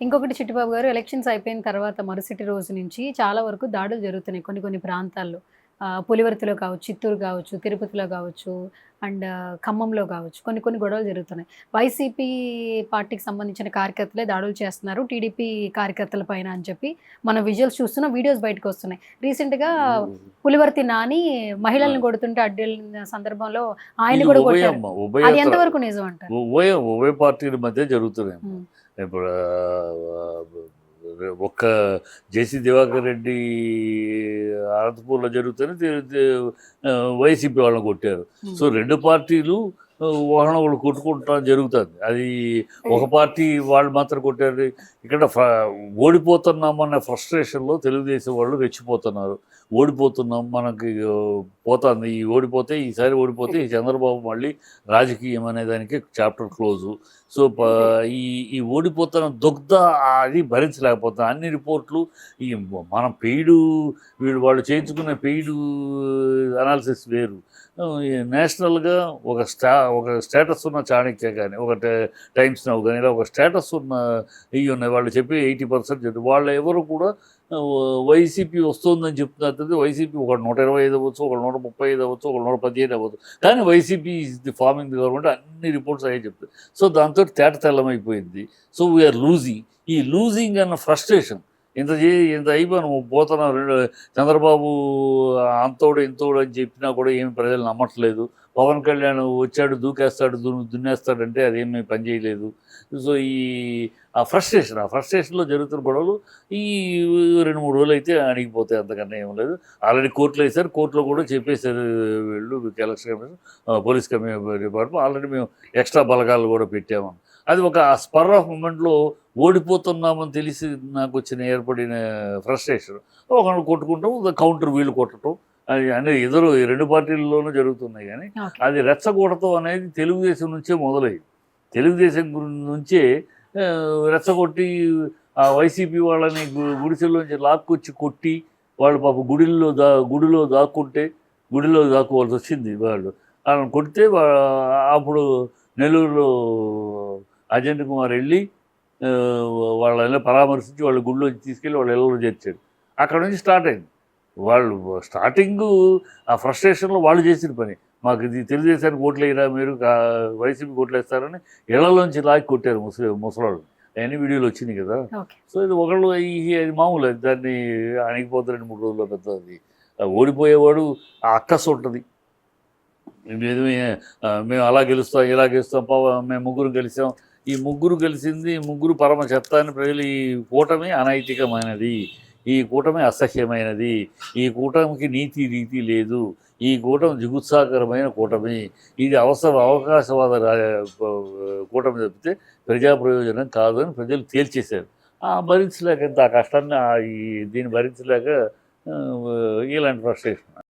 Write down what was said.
ఇంకొకటి చిట్టిబాబు గారు ఎలక్షన్స్ అయిపోయిన తర్వాత మరుసటి రోజు నుంచి చాలా వరకు దాడులు జరుగుతున్నాయి కొన్ని కొన్ని ప్రాంతాల్లో. పులివర్తిలో కావచ్చు చిత్తూరు కావచ్చు తిరుపతిలో కావచ్చు అండ్ ఖమ్మంలో కావచ్చు కొన్ని కొన్ని గొడవలు జరుగుతున్నాయి. వైసీపీ పార్టీకి సంబంధించిన కార్యకర్తలే దాడులు చేస్తున్నారు టీడీపీ కార్యకర్తల పైన అని చెప్పి మనం విజువల్స్ చూస్తున్నాం వీడియోస్ బయటకు వస్తున్నాయి. రీసెంట్గా పులివర్తి నాని మహిళల్ని కొడుతుంటే అడ్డెళ్ళిన సందర్భంలో ఆయన కూడా అది ఎంతవరకు నిజం అంటారు? ఉభయ ఉభయ పార్టీల మధ్య జరుగుతున్నాయి ఉమ్. ఇప్పుడు ఒక్క జేసీ దివాకర్ రెడ్డి అనంతపూర్లో జరుగుతూనే వైసీపీ వాళ్ళని కొట్టారు. సో రెండు పార్టీలు ఒకరిని ఒకరు కొట్టుకుంటా జరుగుతుంది. అది ఒక పార్టీ వాళ్ళు మాత్రం కొట్టారు. ఇక్కడ ఫ- ఓడిపోతున్నామన్న ఫ్రస్ట్రేషన్లో తెలుగుదేశం వాళ్ళు రెచ్చిపోతున్నారు. ఓడిపోతున్నాం మనకి పోతుంది. ఈ ఓడిపోతే ఈసారి ఓడిపోతే ఈ చంద్రబాబు మళ్ళీ రాజకీయం అనే దానికి చాప్టర్ క్లోజు. సో ఈ ఈ ఓడిపోతున్న దుగ్ధ అది భరించలేకపోతున్నాం అన్ని రిపోర్ట్లు ఈ మనం పెయిడు వీడు వాళ్ళు చేయించుకునే పెయిడు అనాలిసిస్ వేరు. నేషనల్గా ఒక స్టా ఒక స్టేటస్ ఉన్న చాణక్య కానీ ఒక ట- టైమ్స్ నవ్ కానీ ఇలా ఒక స్టేటస్ ఉన్న ఇవి ఉన్నాయి వాళ్ళు చెప్పి ఎయిటీ పర్సెంట్ వాళ్ళు ఎవరు కూడా వైసీపీ వస్తుందని చెప్తున్నారు తప్పితే వైసీపీ ఒక నూట ఇరవై ఐదు అవ్వచ్చు ఒక నూట ముప్పై ఐదు అవ్వచ్చు ఒక నూట పదిహేను అవ్వచ్చు. కానీ YCP is the forming the government అన్ని రిపోర్ట్స్ అయ్యే చెప్తాయి సో దాంతో తేట తెల్లమైపోయింది. సో వీఆర్ లూజింగ్ ఈ లూజింగ్ అన్న ఫ్రస్ట్రేషన్ ఇంత చే ఇంత అయిపోయాను పోతున్నాం రెండు చంద్రబాబు అంతోడు ఇంతోడు అని చెప్పినా కూడా ఏమి ప్రజలు నమ్మట్లేదు. పవన్ కళ్యాణ్ వచ్చాడు దూకేస్తాడు దు దున్నేస్తాడంటే అదేమీ పని చేయలేదు. సో ఈ ఆ ఫ్రస్ట్రేషన్ ఆ ఫ్రస్ట్రేషన్లో జరుగుతున్న గొడవలు ఈ రెండు మూడు రోజులు అయితే అణిగిపోతాయి అంతకన్నా ఏం లేదు. ఆల్రెడీ కోర్టులో వేశారు కోర్టులో కూడా చెప్పేశారు వీళ్ళు election commission police commission department. Already మేము ఎక్స్ట్రా బలగాలు కూడా పెట్టాము. అది ఒక స్పర్ ఆఫ్ మూమెంట్లో ఓడిపోతున్నామని తెలిసి నాకు వచ్చిన ఏర్పడిన ఫ్రస్ట్రేషన్ ఒకళ్ళు కొట్టుకుంటాం కౌంటర్ వీళ్ళు కొట్టడం అది అనేది ఎదురు ఈ రెండు పార్టీల్లోనూ జరుగుతున్నాయి కానీ అది రెచ్చగొడటం అనేది తెలుగుదేశం నుంచే మొదలైంది తెలుగుదేశం నుంచే రెచ్చగొట్టి ఆ వైసీపీ వాళ్ళని గుడిసెల్లోంచి లాక్కొచ్చి కొట్టి వాళ్ళు పాప గుడిల్లో దా గుడిలో దాక్కుంటే గుడిలో దాక్కోవాల్సి వచ్చింది వాళ్ళు. వాళ్ళని కొడితే అప్పుడు నెల్లూరులో అజంట్ కుమార్ వెళ్ళి వాళ్ళని పరామర్శించి వాళ్ళ గుడిలోంచి తీసుకెళ్ళి వాళ్ళ ఇళ్ళలో చేర్చాడు అక్కడ నుంచి స్టార్ట్ అయింది. వాళ్ళు స్టార్టింగ్ ఆ ఫ్రస్ట్రేషన్లో వాళ్ళు చేసిన పని. మాకు ఇది తెలుగుదేశానికి ఓట్లు వేయరా మీరు వైసీపీకి ఓట్లు వేస్తారని ఇళ్ళలోంచి లాగి కొట్టారు ముసలి ముసలాళ్ళు. అవన్నీ వీడియోలు వచ్చినాయి కదా. సో ఇది ఒకళ్ళు ఈ అది మామూలు. అది దాన్ని అణిగిపోతే రెండు మూడు రోజుల్లో పెద్ద అది. ఆ ఓడిపోయేవాడు ఆ అక్కస్ ఉంటుంది. మేము అలా గెలుస్తాం ఇలా గెలుస్తాం పవ మేము ముగ్గురు గెలిచాం. ఈ ముగ్గురు గెలిచింది ముగ్గురు పరమ చెత్త అని ప్రజలు ఈ కూటమి అనైతికమైనది. ఈ కూటమి అసహ్యమైనది. ఈ కూటమికి నీతి రీతి లేదు. ఈ కూటమి జిగుత్సాకరమైన కూటమి. ఇది అవసర అవకాశవాద కూటమి తప్పితే ప్రజా ప్రయోజనం కాదు అని ప్రజలు తేల్చేశారు. ఆ భరించలేక ఇంత ఆ కష్టాన్ని దీన్ని భరించలేక ఇలాంటి ఫ్రస్ట్రేషన్.